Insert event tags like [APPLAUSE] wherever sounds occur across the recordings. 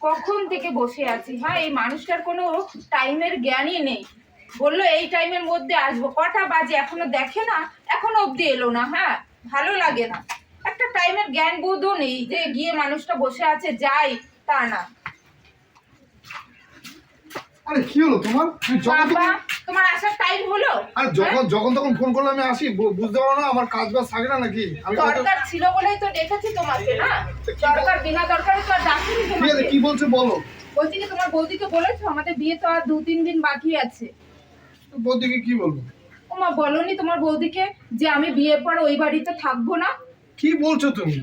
কখন থেকে বসে আছি? হ্যাঁ এই মানুষটার কোনো টাইমের জ্ঞানই নেই। বলল, এই টাইমের মধ্যে আসব। কটা বাজে? এখনও দেখে না? এখন অবধি এলো না হ্যাঁ? ভালো লাগে না। একটা টাইমের জ্ঞান বোধও নেই যে গিয়ে মানুষটা বসে আছে, যাই, তা না। আরে কি হলো তোমার? তুমি যখন বাবা তোমার আসার টাইম হলো। আরে যখন যখন তখন ফোন করলে আমি আসি বুঝতে পারো না আমার কাজ বাজ থাকে না নাকি? আমি দরকার ছিল বলেই তো ডেকেছি তোমাকে না? দরকার বিনা দরকারে তো আর ডাকিনি ঠিক তোমাকে কি বলছে বলো। বলছি কি তোমার বৌদিকে বলেছ আমাদের বিয়ে তো আর দু তিন দিন বাকি আছে। বৌদিকে কি বলব? ওমা বলনি তোমার বৌদিকে যে আমি বিয়ের পর ওই বাড়িতে থাকব না? কি বলছো তুমি?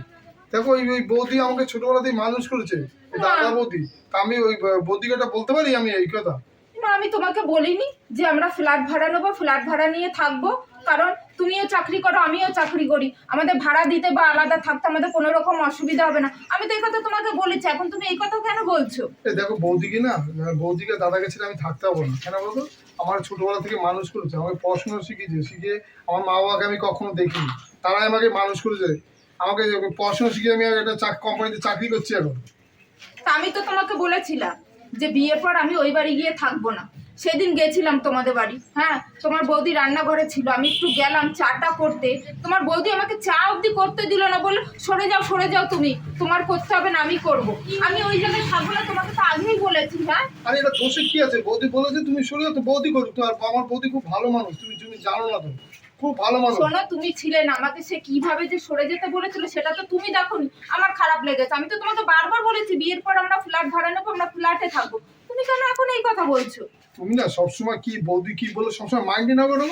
দেখো ওই ওই বৌদি আমাকে ছোটবেলাতেই মানুষ করেছে। দাদা। বৌদি। আমি ওই বৌদিকে এটা বলতে পারি আমি এই কথা? আমি তোমাকে বলিনি যে আমরা ফ্ল্যাট ভাড়া নেব ফ্ল্যাট ভাড়া নিয়ে থাকব। কারণ তুমিও চাকরি করো আমিও চাকরি করি। আমাদের ভাড়া দিতে বা আলাদা থাকতে আমাদের কোনো রকম অসুবিধা হবে না। আমি তো এই কথা তোমাকে বলেছি এখন তুমি এই কথা কেন বলছো? দেখো বৌদিকে না বৌদিকে দাদাকে ছেড়ে আমি থাকতে পারব না। কেন বলতো? আমার ছোটবেলা থেকে মানুষ করেছে আমাকে পড়াশোনা শিখিয়েছে শিখিয়ে আমার মা বাবাকে আমি কখনো দেখিনি। তারাই আমাকে মানুষ করেছে। আমাকে পড়াশোনা শিখিয়ে আমি একটা চাক কোম্পানিতে চাকরি করছি এখন। আমি তো তোমাকে বলেছিলাম যে বিয়ের পর আমি ওই বাড়ি গিয়ে থাকব না। সেদিন গেছিলাম তোমাদের বাড়ি হ্যাঁ? তোমার বৌদি রান্নাঘরে ছিল আমি একটু গেলাম চাটা করতে। তোমার বৌদি আমাকে চা অবধি করতে দিল না বলে সরে যাও সরে যাও তুমি তোমার করতে হবে না আমি করব। আমি ওই জায়গায় থাকব না তোমাকে তো আগেই বলেছি হ্যাঁ? আরে এটা দোষে কি আছে? বৌদি বলেছে তুমি সরে যাও তো বৌদি করুক। তো আর আমার বৌদি খুব ভালো মানুষ তুমি তুমি জানো না তো। খুব ভালো মানুষ। শোনো তুমি ছিলে না আমাকে সে কীভাবে যে সরে যেতে বলেছিল সেটা তো তুমি দেখোনি। আমার খারাপ লেগেছে। আমি তো তোমাকে বারবার বলেছি বিয়ের পর আমরা ফ্ল্যাট ভাড়া নেব আমরা ফ্ল্যাটে থাকব। তুমি কেন এখন এই কথা বলছো? তুমি না সবসময় কি বৌদি কি বলে সবসময় মাইন্ডে না করো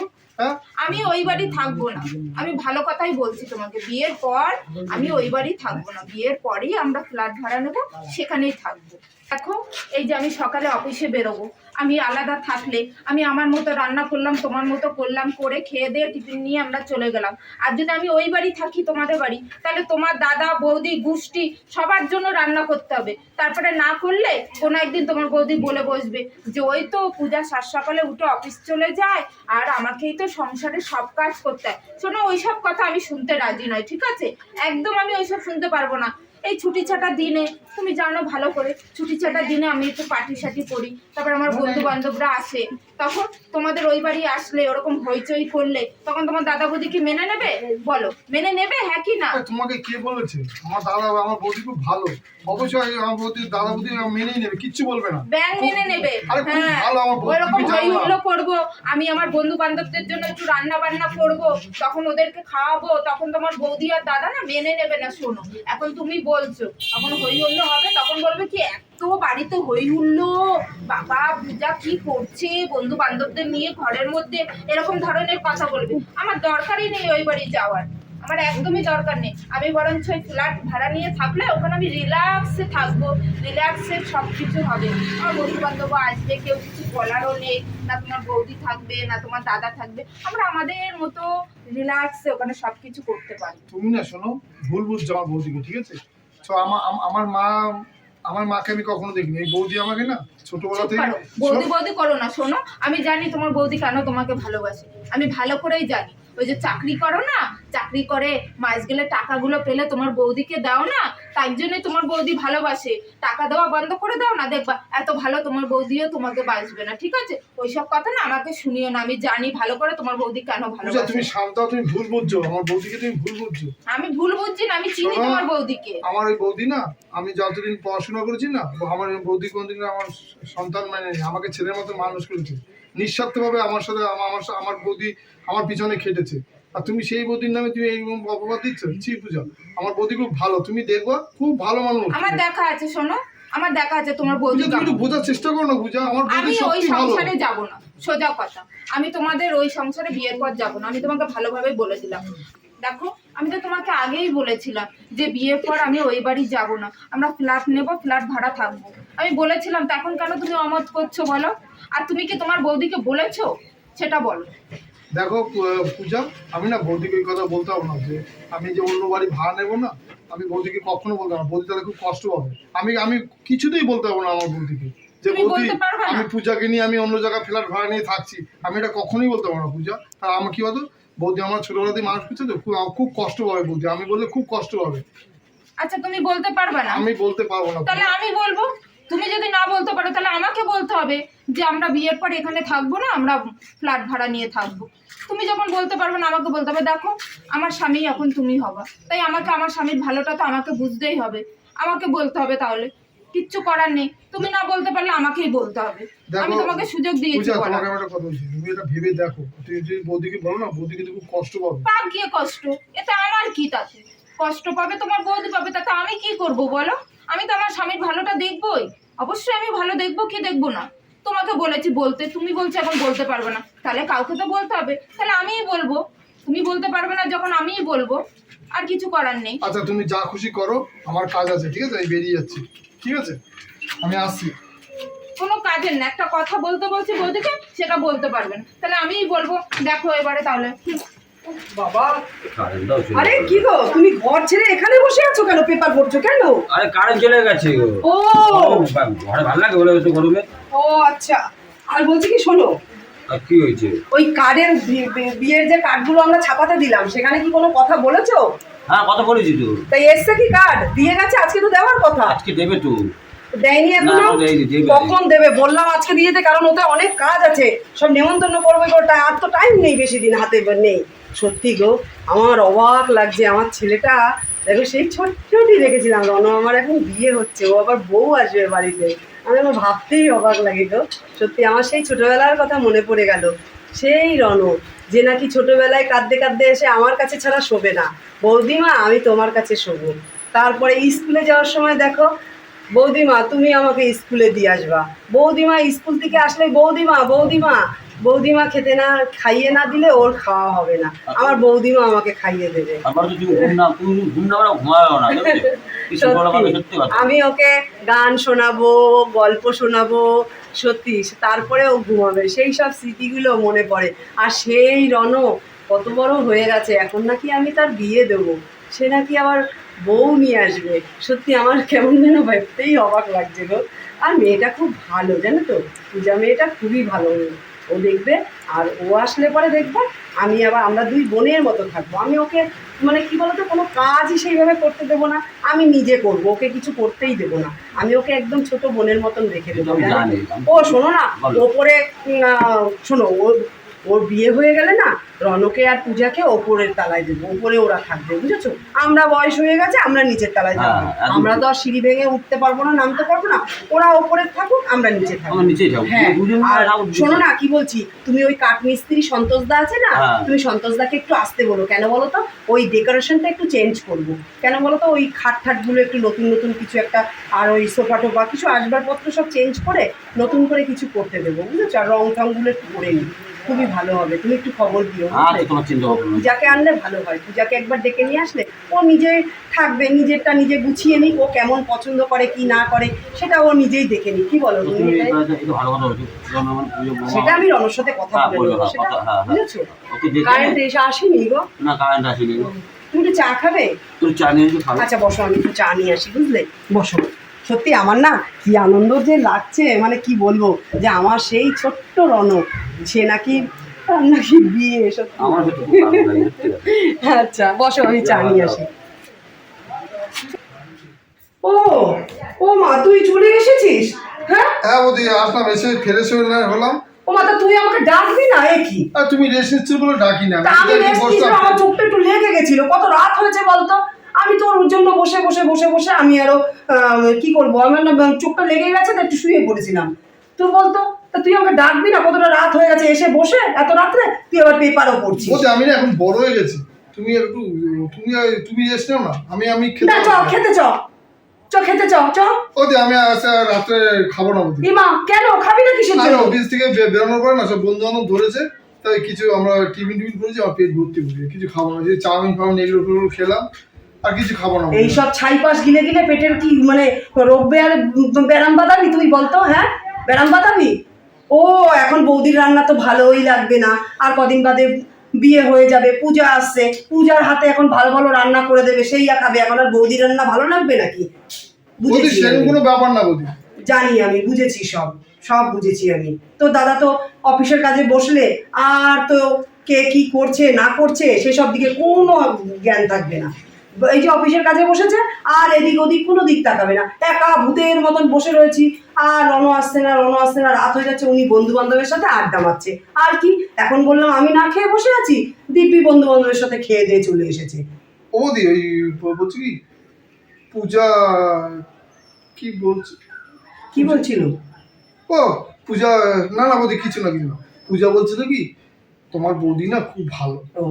আমি ওই বাড়ি থাকব না। আমি ভালো কথাই বলছি তোমাকে। বিয়ের পর আমি ওই বাড়ি থাকব না। বিয়ের পরেই আমরা ফ্ল্যাট ভাড়া নেব সেখানেই থাকব। দেখো, এই যে আমি সকালে অফিসে বেরোবো, আমি আলাদা থাকলে, আমি আমার মতো রান্না করলাম, তোমার মতো করলাম, করে খেয়ে দিয়ে টিফিন নিয়ে আমরা চলে গেলাম। আর যদি আমি ওই বাড়ি থাকি, তোমাদের বাড়ি, তাহলে তোমার দাদা, বৌদি, গোষ্ঠী, সবার জন্য রান্না করতে হবে। তারপরে না করলে, কোনো একদিন তোমার বৌদি বলে বসবে যে, ওই তো পূজা সাত সকালে উঠে অফিস চলে যায়, আর আমাকেই তো সংসারে সব কাজ করতে হয়। শোনো, ওইসব কথা আমি শুনতে রাজি নয় ঠিক আছে? একদম আমি ওইসব শুনতে পারব না। এই ছুটি ছাটা দিনে তুমি জানো ভালো করে ছুটি ছাটার দিনে আমি একটু পার্টি সাটি করি তারপর আমার বন্ধু বান্ধবরা আসে তখন তোমাদের ওই বাড়ি আসলে ওরকম হইচই করলে তখন তোমার দাদা বৌদি কি মেনে নেবে? বলো মেনে নেবে? হ্যাঁ কি না? তোমাকে কে বলেছে? আমার দাদা আমার বৌদি খুব ভালো। অবশ্যই আমার বৌদি দাদা বৌদি মেনেই নেবে কিচ্ছু বলবে না। ব্যাং মেনে নেবে। হ্যাঁ ওইরকম হই। হুল্লো করব আমি আমার বন্ধু বান্ধবদের জন্য একটু রান্না বান্না করব তখন ওদেরকে খাওয়াবো তখন তোমার বৌদি আর দাদা না মেনে নেবে না শোনো। এখন তুমি বলছো এখন হই হুল্লো হবে, তখন বলবে কি, এত বাড়িতে হই হুল্লো বাবা, পূজা কি করছে? বন্ধু বান্ধবদের নিয়ে ঘরের মধ্যে এরকম ধরনের কথা বলবে। আমার দরকারই নেই ওই বাড়ি যাওয়ার। আমার একদমই দরকার নেই। আমি বরঞ্চ ওই ফ্ল্যাট ভাড়া নিয়ে থাকলে ওখানে আমি রিল্যাক্সে থাকব। রিল্যাক্সে সব কিছু হবে। আমার বন্ধু বান্ধব আসবে, কেউ কিছু বলারও নেই। না তোমার বৌদি থাকবে, না তোমার দাদা থাকবে। আমরা আমাদের মতো রিল্যাক্সে ওখানে সব কিছু করতে পারি। তুমি না শোনো, ভুল বুঝছ আমার বৌদিকে, ঠিক আছে? তো আমার আমার মা আমার মাকে আমি কখনো দেখিনি। এই বৌদি আমাকে না ছোটবেলা থেকে বৌদি বৌদি করো না শোনো। আমি জানি তোমার বৌদি কেন তোমাকে ভালোবাসে। আমি ভালো করেই জানি। ওই যে চাকরি করো না চাকরি করে মাস গেলে টাকাগুলো পেলে তোমার বৌদিকে দাও না তাই জন্যই তোমার বৌদি ভালোবাসে। টাকা দেওয়া বন্ধ করে দাও না দেখবা এত ভালো তোমার বৌদিও তোমাকে বাসবে না ঠিক আছে? ওইসব কথা না আমাকে শুনিও না আমি জানি ভালো করে তোমার বৌদি কেন ভালোবাসে তুমি শান্ত তুমি ভুল বুঝছ আমার বৌদিকে তুমি ভুল বুঝছ। আমি ভুল বুঝছি না আমি চিনি। তোমার বৌদিকে। আমার ওই বৌদি না আমি যতদিন পড়াশোনা করেছি না আমার বৌদি কোনদিন আমার সন্তান মানে আমাকে ছেলের মতো মানুষ করেছে। নিঃস্বার্থভাবে আমার সাথে আমার আমার বৌদি আমার পিছনে খেটেছে। আর তুমি সেই বৌদির নামে তুমি এই অপবাদ দিচ্ছ? ছি পূজা আমার বৌদি খুব ভালো। তুমি দেখবা খুব ভালো মানুষ। আমার দেখা আছে শোনো। আমার দেখা আছে তোমার বৌদি তুমি একটু। বোঝার চেষ্টা করো না পূজা। আমার বৌদি আমি ওই সংসারে যাব না। সোজা কথা। আমি তোমাদের ওই সংসারে বিয়ের পর যাব না। আমি তোমাকে ভালোভাবে বলে দিলাম। দেখো আমি তো তোমাকে আগেই বলেছিলাম যে বিয়ের পর আমি ওই বাড়ি যাব না। আমরা ফ্ল্যাট নেব ফ্ল্যাট ভাড়া থাকব। আমি বলেছিলাম তা এখন কেন তুমি অমত করছ বলো? আর তুমি কি তোমার বৌদিকে বলেছ? সেটা বলো। দেখো পূজা আমি না বৌদিকে ওই কথা বলতে পারব না যে আমি যে অন্য বাড়ি ভাড়া নেব না আমি বৌদিকে কখনো বলতে পারব না। বৌদি তাহলে খুব কষ্ট হবে আমি আমি কিছুতেই বলতে পারব না আমার বৌদিকে যে বৌদি? আমি পূজাকে নিয়ে আমি অন্য জায়গায় ফ্ল্যাট ভাড়া নিয়ে থাকছি। আমি এটা কখনোই বলতে পারব না পূজা। আর আমার কি হতো বৌদি আমার ছোটবেলাতেই মানুষ করছে তো খুব কষ্ট হবে বৌদি। আমি বললে খুব কষ্ট হবে আচ্ছা তুমি বলতে পারবে না? আমি বলতে পারব না। তাহলে আমি বলব? তুমি যদি না বলতে পারো তাহলে আমাকে বলতে হবে যে আমরা বিয়ের পর এখানে থাকব না আমরা ফ্ল্যাট ভাড়া নিয়ে থাকব। তুমি যখন বলতে পারবে না আমাকে বলতে হবে দেখো আমার স্বামী এখন তুমি হবা। তাই আমাকে আমার স্বামীর ভালোটা তো আমাকে বুঝতেই হবে। আমাকে বলতে হবে তাহলে। কিচ্ছু করার নেই। তুমি না বলতে পারলে আমাকেই বলতে হবে। আমি তোমাকে সুযোগ দিয়েছি বুঝা তোমাকে একটা কথা বলছি। তুমি এটা ভেবে দেখো। তুমি যদি বৌদিকে বলো না বৌদি কিন্তু খুব কষ্ট পাবে। পাক গিয়ে কষ্ট। এতে আমার কি তাতে? কষ্ট পাবে তোমার বৌদি পাবে। তাতে আমি কি করব বলো? আমি তো আমার স্বামীর ভালোটা দেখবই। অবশ্যই আমি ভালো দেখব কি দেখব না। তোমাকে বলেছি বলতে তুমি বলছো এখন বলতে পারবে না। তাহলে কাউকে তো বলতে হবে। তাহলে আমিই বলব। তুমি বলতে পারবে না যখন আমিই বলব আর কিছু করার নেই। আচ্ছা তুমি যা খুশি করো আমার কাজ আছে ঠিক আছে? আমি বেরিয়ে যাচ্ছি। ঠিক আছে? আমি আসছি। কোনো কাজের না একটা কথা বলতে বলছি বৌদিকে সেটা বলতে পারবে না। তাহলে আমিই বলব দেখো এবারে তাহলে। বাবা। আরে কি গো তুমি ঘর ছেড়ে এখানে বসে আছো কেন? পেপার পড়ছো কেন? আরে কারেন্ট চলে গেছে ও! ঘরে ভালো লাগে বলে তো গরমে? ও আচ্ছা। আর বলছি কি শোনো। কি হয়েছে? ওই কার্ডের বি- বি- বিয়ের যে কার্ডগুলো আমরা ছাপাতে দিলাম সেখানে কি কোনো কথা বলেছ? হ্যাঁ কথা বলেছি তো। তাই এসছে কি কার্ড? দিয়ে গেছে আজকে তো দেওয়ার কথা। আজকে দেবে তো। দেয়নি এখনও। কখন দেবে? বললাম আজকে দিয়ে দে কারণ ওতে অনেক কাজ আছে। সব নেমন্তন্ন করবে আর তো টাইম নেই বেশি দিন হাতে নেই। সত্যি গো, আমার অবাক লাগছে, আমার ছেলেটা, দেখো সেই ছোট্টটি দেখেছিলাম রণ আমার এখন বিয়ে হচ্ছে, ও আবার বউ আসবে বাড়িতে। আমি আমার ভাবতেই অবাক লাগে গো, সত্যি আমার সেই ছোটোবেলার কথা মনে পড়ে গেল। সেই রণ যে নাকি ছোটোবেলায় কাঁদতে কাঁদতে এসে আমার কাছে ছাড়া শোবে না। বৌদিমা, আমি তোমার কাছে শোবো। তারপরে স্কুলে যাওয়ার সময় দেখো, বৌদিমা, তুমি আমাকে স্কুলে দিয়ে আসবা। বৌদিমা, স্কুল থেকে আসলে বৌদিমা বৌদিমা বৌদিমা খেতে না খাইয়ে না দিলে ওর খাওয়া হবে না। আমার বৌদিমা আমাকে খাইয়ে দেবে। মানে আমি ওকে গান শোনাবো গল্প শোনাবো সত্যি তারপরে ও ঘুমাবে। সেই সব স্মৃতিগুলো মনে পড়ে। আর সেই রণ কত বড় হয়ে গেছে এখন নাকি আমি তার বিয়ে দেবো। সে নাকি আবার বউ নিয়ে আসবে। সত্যি আমার কেমন যেন ভাবতেই অবাক লাগছে গো। আর মেয়েটা খুব ভালো জানো তো? পূজা মেয়েটা খুবই ভালো মেয়ে। ও দেখবে আর ও আসলে পরে দেখবে আমি আবার আমরা দুই বোনের মতো থাকব। আমি ওকে মানে কি বলতো কোনো কাজই সেইভাবে করতে দেবো না। আমি নিজে করব ওকে কিছু করতেই দেবো না। আমি ওকে একদম ছোট বোনের মতন রেখে দেবো। জানি। ও শোনো না ওপরে শোনো ওর ওর বিয়ে হয়ে গেলে না রনকে আর পূজাকে ওপরের তালায় দেবো ওপরে ওরা থাকবে বুঝেছ? আমরা বয়স হয়ে গেছে আমরা নিচের তালায় হ্যাঁ, যাব আমরা তো আর সিঁড়ি ভেঙে উঠতে পারব না নামতে পারব না ওরা ওপরে থাকুক আমরা নিচে থাকব। হ্যাঁ আর শোনো না কি বলছি? তুমি ওই কাঠমিস্ত্রি সন্তোষদা আছে না? হ্যাঁ। তুমি সন্তোষদাকে একটু আসতে বলো কেন বলো তো? ওই ডেকোরেশনটা একটু চেঞ্জ করব। কেন বলো তো? ওই খাট ঠাটগুলো একটু নতুন নতুন কিছু একটা আর ওই সোফা টোফা কিছু আসবাবপত্র সব চেঞ্জ করে নতুন করে কিছু করতে দেবো বুঝেছ? আর রং টংগুলো একটু করে নিই। খুবই ভালো হবে। তুমি একটু খবর দিও আচ্ছা। পূজাকে আনলে ভালো হয়। পূজাকে একবার ডেকে নিয়ে আসলে ও নিজে থাকবে নিজেরটা নিজে গুছিয়ে নিক ও কেমন পছন্দ করে কি না করে সেটা ও নিজেই দেখে নিক। কি বলো তুমি? সেটা আমি রনর সাথে কথা হ্যাঁ, বলে নেব হ্যাঁ, সেটা হ্যাঁ। বুঝেছ? ওকে কারেন্ট এসে আসেনি গো। না কারেন্ট আসেনি। তুমি একটু চা খাবে? তুই চা নিয়ে খাবে। আচ্ছা বসো আমি একটু চা নিয়ে আসি বুঝলে? বসো। সত্যি আমার না কি আনন্দ যে লাগছে মানে কি বলব যে আমার সেই ছোট্ট রণ সে নাকি তার নাকি বিয়ে। আচ্ছা বসো আমি চা নিয়ে আসি। ও ও মা তুই চলে এসেছিস? হ্যাঁ? হ্যাঁ বৌদি আসলাম এসে ফ্রেশ হয়ে হলাম। ও মা তা তুই আমাকে ডাকবি না এ কি? আর তুমি রেস্ট নিচ্ছ বলে ডাকি না আমি রেস্ট। আমার চোখটা একটু লেগে গেছিল কত রাত হয়েছে বলতো? আমি তোর জন্য বসে বসে বসে বসে আমি আরও কি করব? আমার না চোখটা লেগে গেছে তো একটু শুয়ে পড়েছিলাম। তুই বলতো তা তুই আমাকে ডাকবি না? কতটা রাত হয়ে গেছে এসে বসে এত রাত্রে তুই আবার পেপারও পড়ছিস? আমি না এখন বড় হয়ে গেছি। তুমি একটু তুমি তুমি নাও না। আমি আমি খেতে না চ খেতে চ। চ খেতে চ চ। ওদি আমি আজ রাত্রে খাব না বৌদি ইমা কেন? খাবি না কিসের জন্য? অফিস থেকে বেরোনোর পরে না সব বন্ধু বান্ধব ধরেছে তাই কিছু আমরা টিফিন টিফিন করেছি আমার পেট ভর্তি হয়েছে কিছু খাব না যে চাউমিন ফাউমিন এগুলো খেলাম। আর কিছু খাব না। এইসব ছাইপাশ গিলে গিলে পেটের কি মানে রোগ বেয়ার ব্যারাম বাঁধাবি তুই বলতো হ্যাঁ? ব্যারাম বাঁধাবি ও এখন বৌদির রান্না তো ভালোই লাগবে না। আর কদিন বাদে বিয়ে হয়ে যাবে পূজা আসছে। পূজার হাতে এখন ভালো ভালো রান্না করে দেবে সেই খাবে। এখন আর বৌদির রান্না ভালো লাগবে নাকি? বুঝেছি কোনো ব্যাপার না বৌদি। জানি আমি বুঝেছি সব। সব বুঝেছি আমি। তো দাদা তো অফিসের কাজে বসলে আর তো কে কি করছে না করছে সেসব দিকে কোনো জ্ঞান থাকবে না। এই যে অফিসের কাজে বসেছে আর এদিক ওদিক কোনো দিক তাকাবে না। একা ভূতের মতন বসে রয়েছি। আর রণ আসছে না রণ আসছে না রাত হয়ে যাচ্ছে উনি বন্ধু বান্ধবের সাথে আড্ডা মারছে। আর কি? এখন বললাম আমি না খেয়ে বসে আছি দিব্যি বন্ধু বান্ধবের সাথে খেয়ে দিয়ে চলে এসেছে। ও দি ওই বলছি কি? পূজা কি বলছে? কি বলছিল? ও পূজা না না বৌদি কিছু না কিছু না। পূজা বলছিল কি তোমার বৌদি না খুব ভালো। ও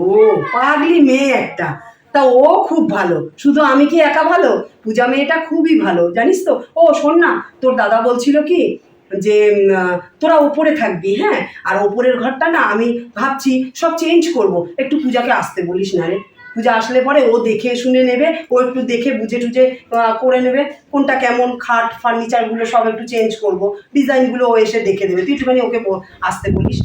পাগলি মেয়ে একটা। তা ও খুব ভালো। শুধু আমি কি একা ভালো? পূজা মেয়েটা খুবই ভালো, জানিস তো? ও, শোন না, তোর দাদা বলছিল কি যে তোরা ওপরে থাকবি হ্যাঁ? আর ওপরের ঘরটা না আমি ভাবছি সব চেঞ্জ করব। একটু পূজাকে আসতে বলিস না রে। পূজা আসলে পরে ও দেখে শুনে নেবে, ও একটু দেখে বুঝে টুঝে করে নেবে কোনটা কেমন খাট ফার্নিচারগুলো সব একটু চেঞ্জ করব। ডিজাইনগুলো ও এসে দেখে দেবে। তুই একটুখানি ওকে আসতে বলিস।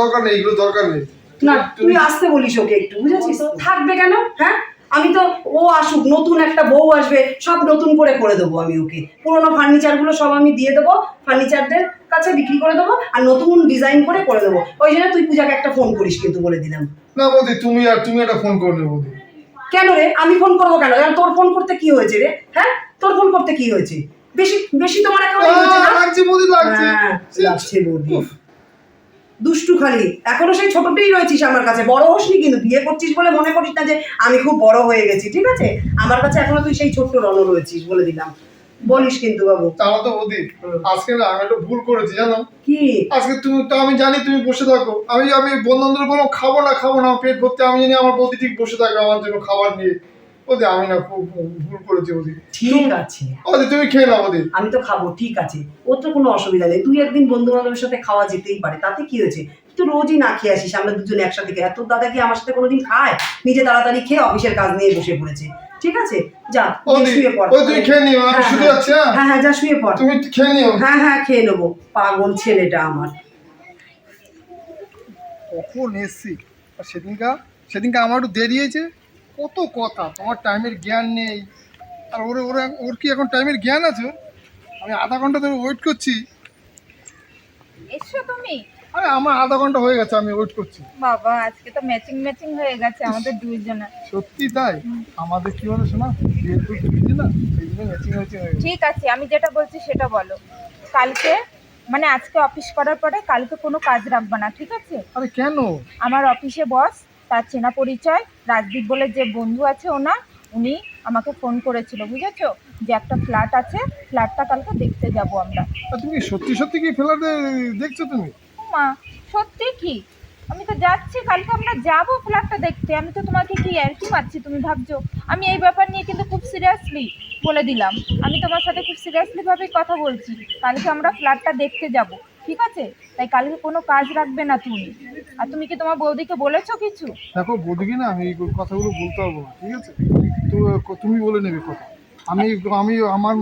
দরকার নেই, এগুলো দরকার নেই। না তুই আসতে বলিস ওকে একটু বুঝেছিস? থাকবে কেন? হ্যাঁ? আমি তো ও আসুক নতুন একটা বউ আসবে সব নতুন করে করে দেবো আমি ওকে। পুরোনো ফার্নিচারগুলো সব আমি দিয়ে দেবো ফার্নিচারদের কাছে বিক্রি করে দেবো আর নতুন ডিজাইন করে করে দেবো। ওই জন্য তুই পূজাকে একটা ফোন করিস কিন্তু বলে দিলাম। না বৌদি তুমি আর তুমি একটা ফোন করে নেবে কেন রে? আমি ফোন করব কেন? কারণ তোর ফোন করতে কি হয়েছে রে? হ্যাঁ? তোর ফোন করতে কি হয়েছে? বেশি বেশি তোমার আহ, লাগছে বৌদি লাগছে। হ্যাঁ, লাগছে বৌদি। দুষ্টু খালি। এখনও সেই ছোটটাই রয়েছিস আমার কাছে। বড় হোসনি কিন্তু বিয়ে করছিস বলে মনে করিস না যে আমি খুব বড় হয়ে গেছি ঠিক আছে? আমার কাছে এখনও তুই সেই ছোট্ট রণ রয়েছিস বলে দিলাম। বলিস কিন্তু বাবু। তাহলে তো বৌদি আজকে না আমি একটা ভুল করেছি জানো? কি? আজকে তুমি তো আমি জানি তুমি বসে থাকো। আমি আমি বন্ধু বান্ধব বললাম খাব না খাব না পেট ভর্তি আমি জানি আমার বৌদি ঠিক বসে থাকবে আমার জন্য খাবার নিয়ে। বৌদি আমি না ভুল করেছি বৌদি ঠিক আছে। বৌদি তুমি খেয়ে নাও বৌদি আমি তো খাব ঠিক আছে। ওর তো কোনো অসুবিধা নেই। তুই একদিন বন্ধু বান্ধবের সাথে খাওয়া যেতেই পারে। তাতে কি হয়েছে? তুই তো রোজই না খেয়ে আসিস। আমরা দুজনে একসাথে খেয়ে তোর দাদা কি আমার সাথে কোনোদিন খায়? নিজে তাড়াতাড়ি খেয়ে অফিসের কাজ নিয়ে বসে পড়েছে। ঠিক আছে? যা শুয়ে পড়। ওই তুমি খেয়ে নিও। আমি হ্যাঁ, শুতে হ্যাঁ। যাচ্ছি হ্যাঁ? হ্যাঁ হ্যাঁ যা শুয়ে পড়। তুমি খেয়ে নিও। হ্যাঁ হ্যাঁ খেয়ে নেব। পাগল ছেলেটা আমার। কখন এসছি? আর সেদিনকা সেদিনকে আমার একটু দেরি হয়েছে। কত কথা তোমার টাইমের জ্ঞান নেই। আর ওর ওর ওর কি এখন টাইমের জ্ঞান আছে? আমি আধা ঘণ্টা ধরে ওয়েট করছি। এসো তুমি। আরে আমার আধা ঘণ্টা হয়ে গেছে আমি ওয়েট করছি। বাবা আজকে তো ম্যাচিং ম্যাচিং হয়ে গেছে আমাদের দুইজনের। সত্যি তাই? আমাদের কি হলো শোনা? বিয়ের তো দিদি না জন্য ম্যাচিং ম্যাচিং ঠিক আছে আমি যেটা বলছি সেটা বলো। কালকে মানে আজকে অফিস করার পরে কালকে কোনো কাজ রাখবে না ঠিক আছে? আরে কেন? আমার অফিসে বস তার চেনা পরিচয় রাজদীপ বলে যে বন্ধু আছে ওনার উনি আমাকে ফোন করেছিল বুঝেছ? যে একটা ফ্ল্যাট আছে ফ্ল্যাটটা কালকে দেখতে যাব আমরা। তুমি সত্যি সত্যি কি ফেলাতে দেখছ তুমি? মা সত্যি কি? আমি তো যাচ্ছি কালকে আমরা যাব ফ্ল্যাটটা দেখতে। আমি তো তোমাকে কি আর কি মারছি তুমি ভাবছ? আমি এই ব্যাপার নিয়ে কিন্তু খুব সিরিয়াসলি বলে দিলাম। আমি তোমার সাথে খুব সিরিয়াসলি ভাবেই কথা বলছি। কালকে আমরা ফ্ল্যাটটা দেখতে যাব। ঠিক আছে? তাই কালকে কোনো কাজ রাখবে না তুমি। আর তুমি কি তোমার বৌদিকে বলেছ কিছু? দেখো বৌদিকে না আমি এই কথাগুলো বলতে পারব না ঠিক আছে? তো তুমি বলে নেবে কথা। আমি আমি আমার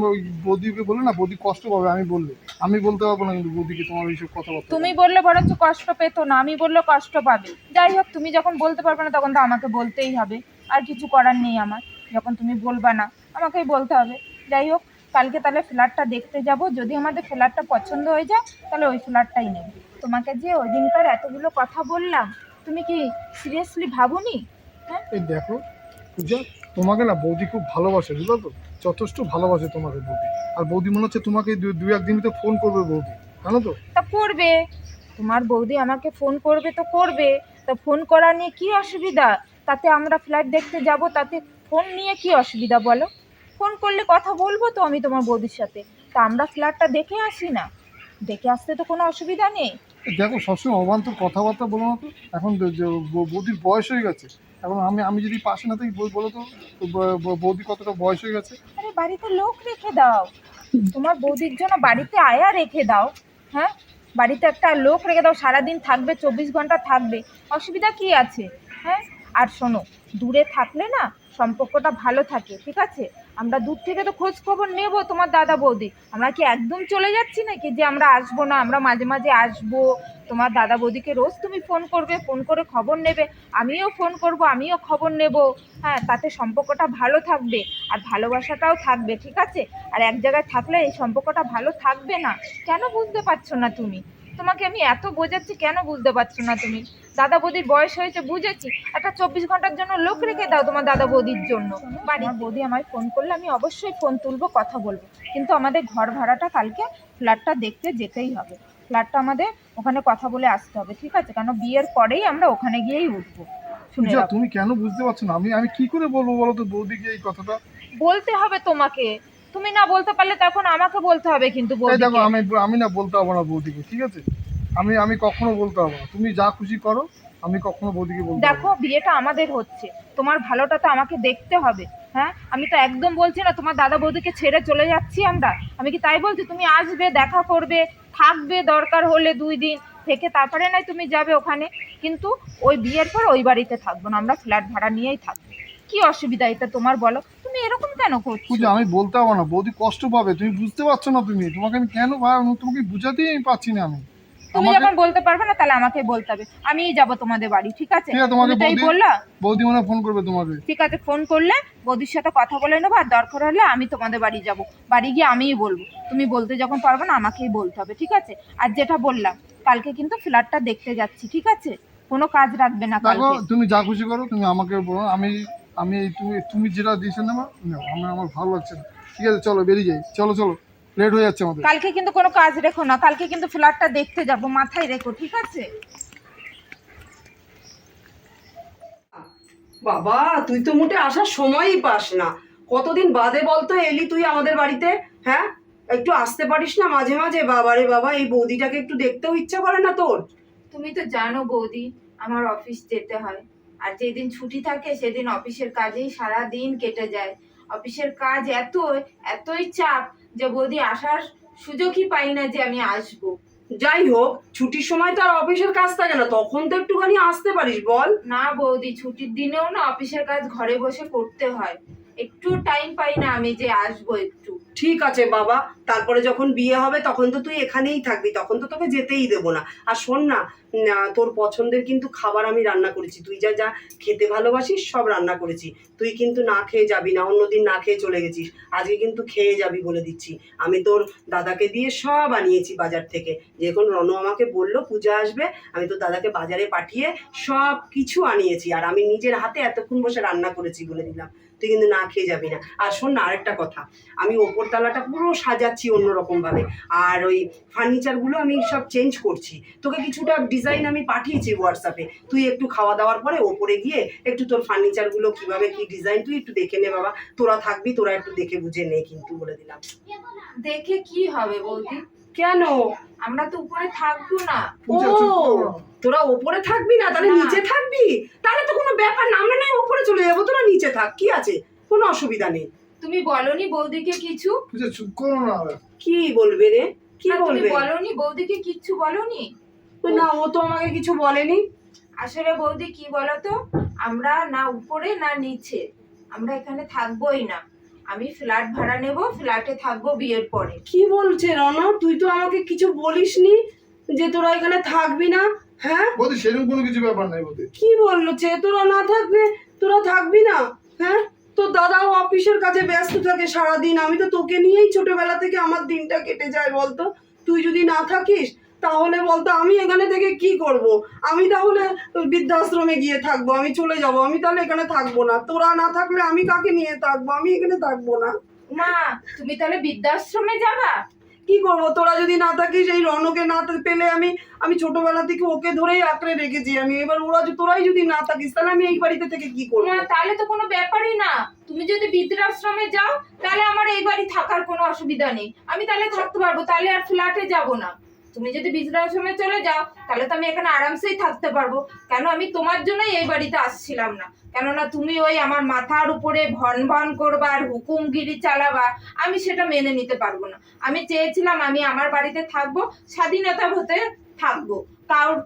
বৌদিকে বলে না বৌদি কষ্ট পাবে আমি বললে। আমি বলতে পারব না কিন্তু বৌদিকে তোমার এইসব কথাবার্তা। তুমি বললে বরঞ্চ কষ্ট পেতো না আমি বললে কষ্ট পাবে। যাই হোক তুমি যখন বলতে পারবে না তখন তো আমাকে বলতেই হবে। আর কিছু করার নেই আমার। যখন তুমি বলবা না আমাকেই বলতে হবে। যাই হোক কালকে তাহলে ফ্ল্যাটটা দেখতে যাব। যদি আমাদের ফ্ল্যাটটা পছন্দ হয়ে যায় তাহলে ওই ফ্ল্যাটটাই নেব। তোমাকে যে ওই দিনকার এতগুলো কথা বললাম তুমি কি সিরিয়াসলি ভাবুনি? হ্যাঁ? এই দেখো পূজা তোমাকে না বৌদি খুব ভালোবাসে বুঝলো তো? যথেষ্ট ভালোবাসে তোমাকে বৌদি। আর বৌদি মনে হচ্ছে তোমাকে দু- দু একদিন তো ফোন করবে বৌদি জানো তো? তা করবে। তোমার বৌদি আমাকে ফোন করবে তো করবে। তা ফোন করা নিয়ে কি অসুবিধা? তাতে আমরা ফ্ল্যাট দেখতে যাব তাতে ফোন নিয়ে কি অসুবিধা বলো? ফোন করলে কথা বলব তো আমি তোমার বৌদির সাথে। তা আমরা ফ্ল্যাটটা দেখে আসি না। দেখে আসতে তো কোনো অসুবিধা নেই। দেখো সবসময় অবান্তর কথাবার্তা বলো না তো। এখন বৌদির বয়স হয়ে গেছে। এখন আমি আমি যদি পাশে না থাকি বলো তো বৌদি কতটা বয়স হয়ে গেছে? আরে বাড়িতে লোক রেখে দাও। তোমার বৌদির জন্য বাড়িতে আয়া রেখে দাও। হ্যাঁ? বাড়িতে একটা লোক রেখে দাও সারাদিন থাকবে চব্বিশ ঘণ্টা থাকবে। অসুবিধা কি আছে? হ্যাঁ? আর শোনো দূরে থাকলে না সম্পর্কটা ভালো থাকে ঠিক আছে? আমরা দূর থেকে তো খোঁজ খবর নেব তোমার দাদা বৌদি। আমরা কি একদম চলে যাচ্ছি নাকি যে আমরা আসব না? আমরা মাঝে মাঝে আসব। তোমার দাদা বৌদিকে রোজ তুমি ফোন করবে, ফোন করে খবর নেবে। আমিও ফোন করব, আমিও খবর নেব। হ্যাঁ তাতে সম্পর্কটা ভালো থাকবে আর ভালোবাসাটাও থাকবে, ঠিক আছে? আর এক জায়গায় থাকলে এই সম্পর্কটা ভালো থাকবে না। কেন বুঝতে পারছ না তুমি? তোমাকে আমি এত বোঝাচ্ছি কেন বুঝতে পারছ না তুমি? দাদা বৌদির বয়স হয়েছে বুঝেছি। একটা চব্বিশ ঘণ্টার জন্য লোক রেখে দাও তোমার দাদা বৌদির জন্য। বাড়ি বৌদি আমায় ফোন করলে আমি অবশ্যই ফোন তুলবো কথা বলব। কিন্তু আমাদের ঘর ভাড়াটা কালকে ফ্ল্যাটটা দেখতে যেতেই হবে। ফ্ল্যাটটা আমাদের ওখানে কথা বলে আসতে হবে ঠিক আছে? কেন বিয়ের পরেই আমরা ওখানে গিয়েই উঠবো। শুনে তুমি কেন বুঝতে পারছ না? আমি আমি কি করে বলব বলো তো বৌদিকে এই কথাটা? বলতে হবে তোমাকে। তুমি না বলতে পারলে তখন আমাকে বলতে হবে কিন্তু এই দেখো আমি আমি না বলতে পারব না বৌদিকে ঠিক আছে? আমি আমি কখনো বলতে পারব না। তুমি যা খুশি করো আমি কখনো বৌদিকে বলতে দেখো বিয়েটা আমাদের হচ্ছে। তোমার ভালোটা তো আমাকে দেখতে হবে হ্যাঁ? আমি তো একদম বলছি না তোমার দাদা বৌদিকে ছেড়ে চলে যাচ্ছি আমরা। আমি কি তাই বলছি? তুমি আসবে দেখা করবে থাকবে দরকার হলে দুই দিন থেকে তারপরে নাই তুমি যাবে ওখানে। কিন্তু ওই বিয়ের পর ওই বাড়িতে থাকব না আমরা ফ্ল্যাট ভাড়া নিয়েই থাকব। কি অসুবিধা এটা তোমার বলো? তুমি এরকম কেন করছ? পূজা আমি বলতে পারব না। বৌদি কষ্ট পাবে। তুমি বুঝতে পারছ না তুমি। তোমাকে আমি কেন ভাই আমি তোমাকে বুঝাতেই আমি পাচ্ছি না আমি। তুমি যখন বলতে পারবে না তাহলে আমাকে বলতে হবে। আমিই যাব তোমাদের বাড়ি ঠিক আছে? তোমাকে তাই বৌদি- বললা। বৌদি মনে ফোন করবে তোমাকে। ঠিক আছে ফোন করলে বৌদির সাথে কথা বলে নেব আর দরকার হলে আমি তোমাদের বাড়ি যাব। বাড়ি গিয়ে আমিই বলব। তুমি বলতে যখন পারবে না আমাকেই বলতে হবে ঠিক আছে? আর যেটা বললাম কালকে কিন্তু ফ্ল্যাটটা দেখতে যাচ্ছি ঠিক আছে? কোনো কাজ রাখবে না কালকে। তুমি যা খুশি করো তুমি আমাকে বলো। আমি আমি এই তুমি তুমি যেটা দিয়েছ না আমার আমার ভালো লাগছে না। ঠিক আছে চলো বেরিয়ে যাই। চলো চলো লেট হয়ে যাচ্ছে আমাদের। কালকে কিন্তু কোনো কাজ রেখো না কালকে কিন্তু ফ্ল্যাটটা দেখতে যাব মাথায় রেখো ঠিক আছে? বাবা তুই তো মোটে আসার সময়ই পাস না। কতদিন বাদে বলতো এলি তুই আমাদের বাড়িতে? হ্যাঁ? একটু আসতে পারিস না মাঝে মাঝে? বাবা রে বাবা এই বৌদিটাকে একটু দেখতেও ইচ্ছা করে না তোর? তুমি তো জানো বৌদি আমার অফিস যেতে হয়। আর যেদিন ছুটি থাকে সেদিন অফিসের কাজেই সারা দিন কেটে যায়। অফিসের কাজ এত এতই চাপ যে বৌদি আসার সুযোগই পাই না যে আমি আসব। যাই হোক ছুটির সময় তো আর অফিসের কাজ থাকে না তখন তো একটুখানি আসতে পারিস বল। না বৌদি ছুটির দিনেও না অফিসের কাজ ঘরে বসে করতে হয়। একটু টাইম পাই না আমি যে আসব একটু। ঠিক আছে বাবা, তারপরে যখন বিয়ে হবে তখন তো তুই এখানেই থাকবি, তখন তো তোকে যেতেই দেবো না। আর শোন না তোর পছন্দের কিন্তু খাবার আমি রান্না করেছি। তুই যা যা খেতে ভালোবাসিস সব রান্না করেছি। তুই কিন্তু না খেয়ে যাবি না, অন্যদিন না খেয়ে চলে গেছিস। আজকে কিন্তু খেয়ে যাবি বলে দিচ্ছি। আমি তোর দাদাকে দিয়ে সব আনিয়েছি বাজার থেকে। যখন রণ আমাকে বলল পূজা আসবে, আমি তোর দাদাকে বাজারে পাঠিয়ে সব কিছু আনিয়েছি। আর আমি নিজের হাতে এতক্ষণ বসে রান্না করেছি বলে দিলাম। তুই কিন্তু না খেয়ে যাবি না। আর শোন না, আরেকটা কথা। আমি ওপরতলাটা পুরো সাজাচ্ছি অন্যরকমভাবে। আর ওই ফার্নিচারগুলো আমি সব চেঞ্জ করছি। তোকে কিছুটা ডিজাইন আমি পাঠিয়েছি হোয়াটসঅ্যাপে তুই একটু খাওয়া দাওয়ার পরে ওপরে গিয়ে একটু তোর ফার্নিচারগুলো কীভাবে কি ডিজাইন তুই একটু দেখে নে বাবা। তোরা থাকবি, তোরা একটু দেখে বুঝে নে কিন্তু বলে দিলাম। দেখে কি হবে বৌদি কেন? আমরা তো উপরে থাকব না। ও। তোরা ওপরে থাকবি না? তাহলে নিচে থাকবি? তাহলে তো কোনো ব্যাপার না আমরা নাই ওপরে চলে যাব তোরা নিচে থাক কি আছে? কোনো অসুবিধা নেই। তুমি বলনি বৌদিকে কিছু? পূজা চুপ করো না। কি বলবে রে? কি বলবে? বলনি বৌদিকে কিচ্ছু বলনি? না ও তো আমাকে কিছু বলেনি। আসলে বৌদি কি বলতো? আমরা না উপরে না নিচে। আমরা এখানে থাকবোই না। আমি ফ্ল্যাট ভাড়া নেব ফ্ল্যাটে থাকব বিয়ের পরে। কি বলছে রনক তুই তো আমাকে কিছু বলিসনি যে তোরা এখানে থাকবি না হ্যাঁ? বৌদি সেরকম কোনো কিছু ব্যাপার নাই বৌদি কি বলল? যে তোরা না থাকবে তোরা থাকবি না হ্যাঁ? তোর দাদাও অফিসের কাজে ব্যস্ত থাকে সারাদিন। আমি তো তোকে নিয়েই ছোটবেলা থেকে আমার দিনটা কেটে যায় বলতো। তুই যদি না থাকিস তাহলে বলতো আমি এখানে থেকে কি করব? আমি তাহলে বৃদ্ধাশ্রমে গিয়ে থাকব আমি চলে যাব আমি তাহলে এখানে থাকব না। তোরা না থাকলে আমি কাকে নিয়ে থাকব? আমি এখানে থাকব না। মা তুমি তাহলে বৃদ্ধাশ্রমে যাবা? কি করব? তোরা যদি না থাকিস এই রনকে না পেলে আমি আমি ছোটবেলা থেকে ওকে ধরেই আঁকড়ে রেখেছি আমি। এবার ওরা তোরাই যদি না থাকিস তাহলে আমি এই বাড়িতে থেকে কি করব? না তাহলে তো কোনো ব্যাপারই না। তুমি যদি বৃদ্ধাশ্রমে যাও তাহলে আমার এই বাড়ি থাকার কোনো অসুবিধা নেই। আমি তাহলে থাকতে পারব তাহলে আর ফ্ল্যাটে যাব না। তুমি যদি বৃদ্ধাশ্রমে চলে যাও, তাহলে তো আমি এখানে আরামসেই থাকতে পারব। কেন আমি তোমার জন্যই এই বাড়িতে আসছিলাম না? কেননা তুমি ওই আমার মাথার উপরে ভন ভন করবা আর হুকুমগিরি চালাবা, আমি সেটা মেনে নিতে পারব না। আমি চেয়েছিলাম আমি আমার বাড়িতে থাকব, স্বাধীনতা হতে থাকব। কারোর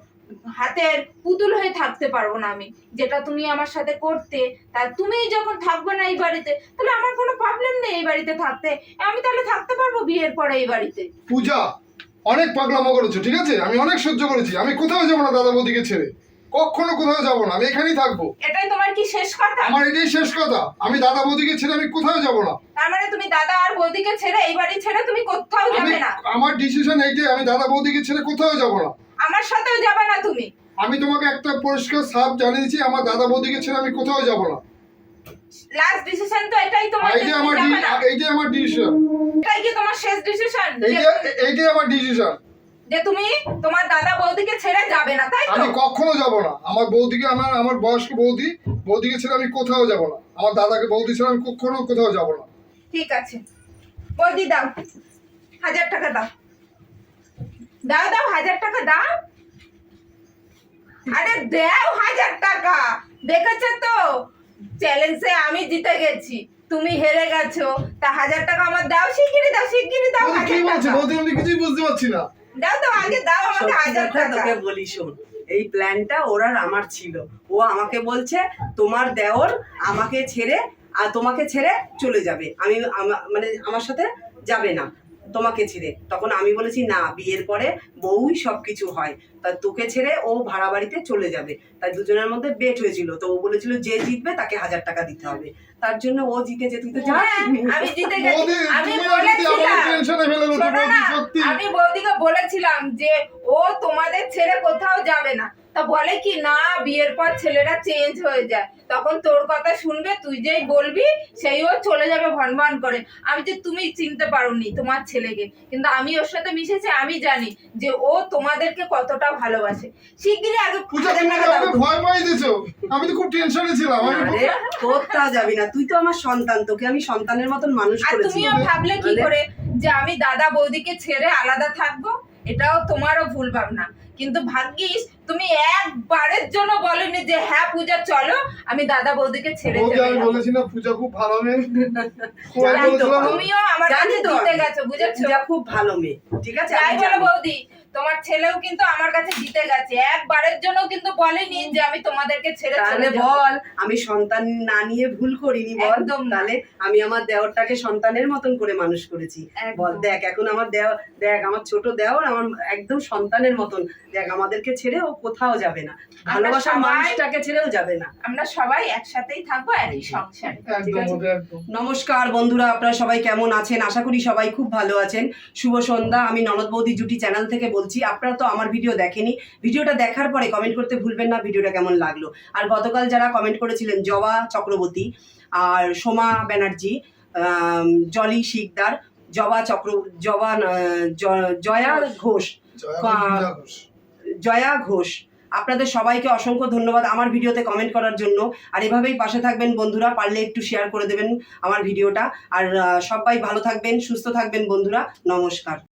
হাতের পুতুল হয়ে থাকতে পারব না আমি। যেটা তুমি আমার সাথে করতে, তা তুমি যখন থাকবে না এই বাড়িতে, তাহলে আমার কোনো প্রবলেম নেই এই বাড়িতে থাকতে। আমি তাহলে থাকতে পারব বিয়ের পরে এই বাড়িতে? পূজা অনেক পাগলামো করেছ ঠিক আছে? আমি অনেক সহ্য করেছি। আমি কোথাও যাব না দাদা বৌদিকে ছেড়ে। কখনো কোথাও যাব না আমি এখানেই থাকব। এটাই তোমার কি শেষ কথা? আমার এটাই শেষ কথা। আমি দাদা বৌদিকে ছেড়ে আমি কোথাও যাব না। তার মানে তুমি দাদা আর বৌদিকে ছেড়ে এই বাড়ি ছেড়ে তুমি কোথাও যাবে না? আমার ডিসিশন এইটাই আমি দাদা বৌদিকে ছেড়ে কোথাও যাব না। আমার সাথেও যাবে না তুমি। আমি তোমাকে একটা পরিষ্কার সাপ জানিয়েছি আমার দাদা বৌদিকে ছেড়ে আমি কোথাও যাব না। লাস্ট ডিসিশন তো এটাই তোমার আমার তুমি যাবে না। ডি- এইটাই আমার ডিসিশন এটাই কি তোমার শেষ ডিসিশন এইটাই এইটাই আমার ডিসিশন যে তুমি তোমার দাদা বৌদিকে ছেড়ে যাবে না তাই তো? আমি কখনো যাব না। আমার বৌদিকে আমার আমার বয়স্ক বৌদি বৌদিকে ছেড়ে আমি কোথাও যাব না। আমার দাদাকে বৌদি ছেড়ে আমি কখনো কোথাও যাব না। ঠিক আছে। বৌদি দাও। হাজার টাকা দাও। দাও দাও হাজার টাকা দাও। আরে দাও হাজার টাকা। দেখেছ তো? চ্যালেঞ্জে আমি জিতে গেছি। তুমি হেরে গেছো। তা হাজার টাকা আমার দাও শিগগিরই দাও শিগগিরই দাও বৌদি কি হাজার বলছে টাকা। বৌদি আমি কিছুই বুঝতে পারছি না। দাও দাও আগে দাও আমাকে সত্যি হাজার কথা টাকা। তোকে বলি শোন এই প্ল্যানটা ওর আর আমার ছিল। ও আমাকে বলছে তোমার দেওর আমাকে ছেড়ে আর তোমাকে ছেড়ে চলে যাবে। আমি আমা- মানে আমার সাথে যাবে না। তোমাকে ছেড়ে। তখন আমি বলেছি না বিয়ের পরে বউই সব কিছু হয়। তা তোকে ছেড়ে ও ভাড়া বাড়িতে চলে যাবে। তাই দুজনের মধ্যে বেট হয়েছিল। তো ও বলেছিল যে জিতবে তাকে হাজার টাকা দিতে হবে। তার জন্য ও জিতে জিতেছে। তুই তো হ্যাঁ, জানিস আমি জিতে গেছি। বলেছিলাম। আমি বৌদিকে বলেছিলাম যে ও তোমাদের ছেড়ে কোথাও যাবে না। তা বলে কি না বিয়ের পর ছেলেরা চেঞ্জ হয়ে যায়। তখন তোর কথা শুনবে তুই যেই বলবি সেই ও চলে যাবে ভন ভন করে। আমি যে তুমি চিনতে পারোনি তোমার ছেলেকে কিন্তু আমি ওর সাথে মিশেছি আমি জানি যে ও তোমাদেরকে কতটা ভালোবাসে। শিগগিরই আগে পূজা দাও। আমাকে ভয় পাই দিছো? আমি তো খুব টেনশনে ছিলাম আমি কোথাও যাবি না। তুই তো আমার সন্তান তোকে আমি সন্তানের মতন মানুষ করেছি আর তুমিও ভাবলে কি করে যে আমি দাদা বৌদিকে ছেড়ে আলাদা থাকব? এটাও তোমারও ভুল ভাবনা। কিন্তু ভাগ্যিস তুমি একবারের জন্য বলনি যে হ্যাঁ পূজা চলো। আমি দাদা বৌদিকে ছেড়ে আমি বলেছি না পূজা খুব ভালো মেয়ে। [LAUGHS] তুমিও আমার কাছে দিতে গেছো বুঝেছ? পূজা খুব ভালো মেয়ে ঠিক আছে? যাই আমি বলো বৌদি। তোমার ছেলেও কিন্তু আমার কাছে জিতে গেছে। একবারের জন্য কিন্তু বলেনি যে আমি তোমাদেরকে ছেড়ে তাহলে চলে বল আমি সন্তান না নিয়ে ভুল করিনি বল। একদম। তাহলে আমি আমার দেওরটাকে সন্তানের মতন করে মানুষ করেছি। বল দেখ এখন আমার দেও দেখ আমার ছোট দেওর আমার একদম সন্তানের মতন। দেখ আমাদেরকে ছেড়ে ও কোথাও যাবে না। ভালোবাসা মানুষটাকে ছেড়েও যাবে না। আমরা সবাই একসাথেই থাকব একই সংসারে। আছে। নমস্কার বন্ধুরা আপনারা সবাই কেমন আছেন? আশা করি সবাই খুব ভালো আছেন। শুভ সন্ধ্যা। আমি ননদ বৌদি জুটি চ্যানেল থেকে বলছি আপনারা তো আমার ভিডিও দেখেনি। ভিডিওটা দেখার পরে কমেন্ট করতে ভুলবেন না ভিডিওটা কেমন লাগল। আর গতকাল যারা কমেন্ট করেছিলেন জবা চক্রবর্তী আর সোমা ব্যানার্জি জলি শিকদার জবা চক্র জবা জয়া ঘোষ জয়া ঘোষ। আপনাদের সবাইকে অসংখ্য ধন্যবাদ আমার ভিডিওতে কমেন্ট করার জন্য। আর এভাবেই পাশে থাকবেন বন্ধুরা পারলে একটু শেয়ার করে দেবেন আমার ভিডিওটা। আর সবাই ভালো থাকবেন সুস্থ থাকবেন বন্ধুরা নমস্কার।